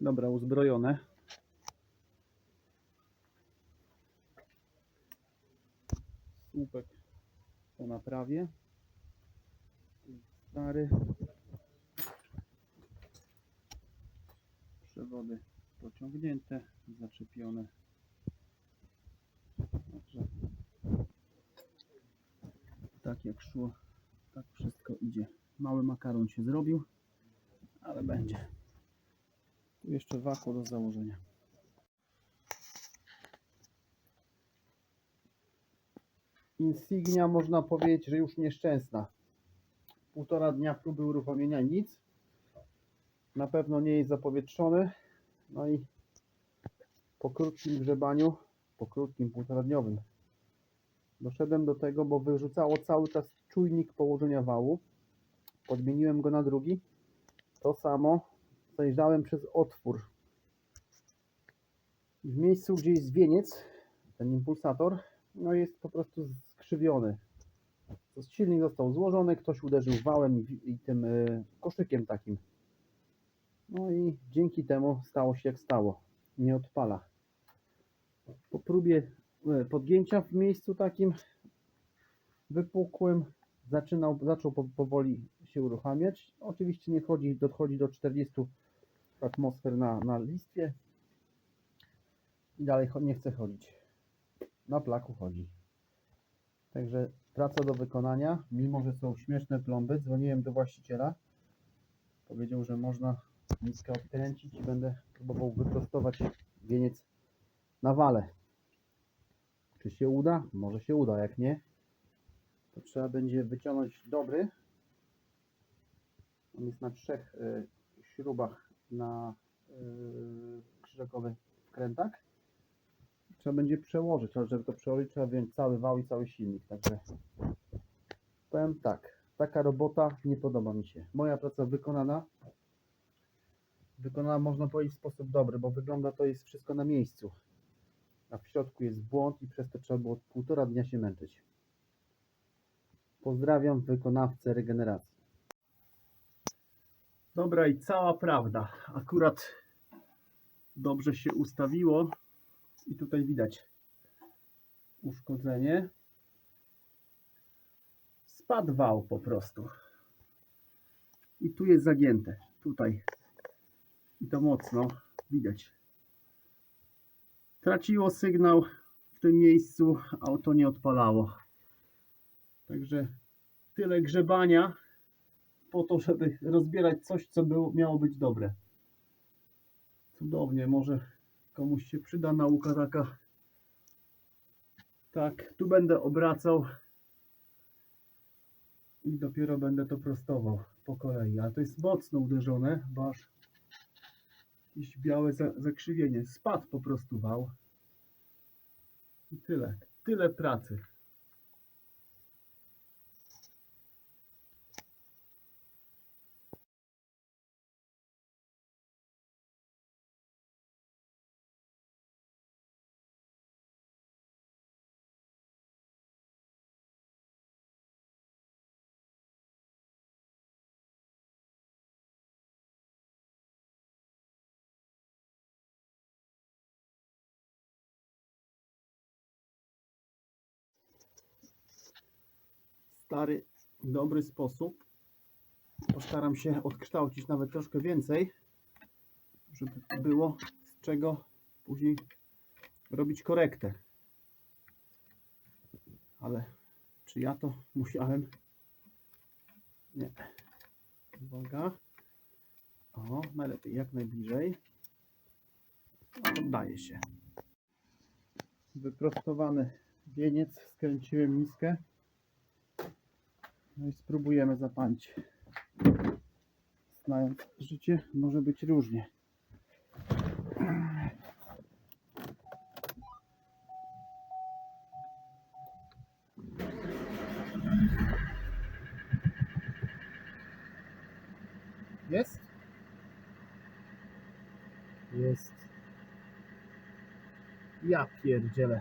Dobra, uzbrojone. Słupek po naprawie. Stary. Przewody pociągnięte, zaczepione. Także tak jak szło, tak wszystko idzie. Mały makaron się zrobił, ale będzie. Tu jeszcze wako do założenia. Insignia można powiedzieć, że już nieszczęsna. Półtora dnia próby uruchomienia nic. Na pewno nie jest zapowietrzony. No i po krótkim grzebaniu, po krótkim półtoradniowym, doszedłem do tego, bo wyrzucało cały czas czujnik położenia wału. Podmieniłem go na drugi. To samo zajrzałem przez otwór. W miejscu, gdzie jest wieniec, ten impulsator, no jest po prostu skrzywiony. Silnik został złożony, ktoś uderzył wałem i, tym y, koszykiem takim. No i dzięki temu stało się jak stało. Nie odpala. Po próbie y, podgięcia w miejscu takim wypukłym zaczynał, zaczął po- powoli się uruchamiać. Oczywiście nie chodzi, dochodzi do 40 atmosfer na, na listwie. I dalej nie chce chodzić. Na plaku chodzi. Także praca do wykonania, mimo że są śmieszne plomby. Dzwoniłem do właściciela. Powiedział, że można niskę odkręcić i będę próbował wyprostować wieniec na wale. Czy się uda? Może się uda, jak nie, to trzeba będzie wyciągnąć dobry. On jest na trzech y, śrubach na y, krzyżakowy wkrętak. Trzeba będzie przełożyć, ale żeby to przełożyć, trzeba wziąć cały wał i cały silnik. Także powiem tak, taka robota nie podoba mi się. Moja praca wykonana. Wykonana można powiedzieć w sposób dobry, bo wygląda to jest wszystko na miejscu. A w środku jest błąd i przez to trzeba było półtora dnia się męczyć. Pozdrawiam wykonawcę regeneracji. Dobra i cała prawda. Akurat dobrze się ustawiło i tutaj widać uszkodzenie. Spadł wał po prostu. I tu jest zagięte. Tutaj. I to mocno widać. Traciło sygnał w tym miejscu, auto nie odpalało. Także tyle grzebania po to, żeby rozbierać coś, co było, miało być dobre. Cudownie, może komuś się przyda nauka taka. Tak, tu będę obracał i dopiero będę to prostował po kolei. Ale to jest mocno uderzone, bo aż jakieś białe za- zakrzywienie. Spadł po prostu wał. I tyle. Tyle pracy. Stary, dobry sposób. Postaram się odkształcić nawet troszkę więcej, żeby było z czego później robić korektę. Ale czy ja to musiałem? Nie. Uwaga. O, najlepiej jak najbliżej. No, Oddaje się. Wyprostowany wieniec, skręciłem niskę. No i spróbujemy zapalić. Znając życie, może być różnie. Jest? Jest. Ja pierdzielę.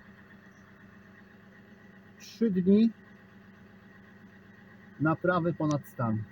Trzy dni naprawy ponad stan.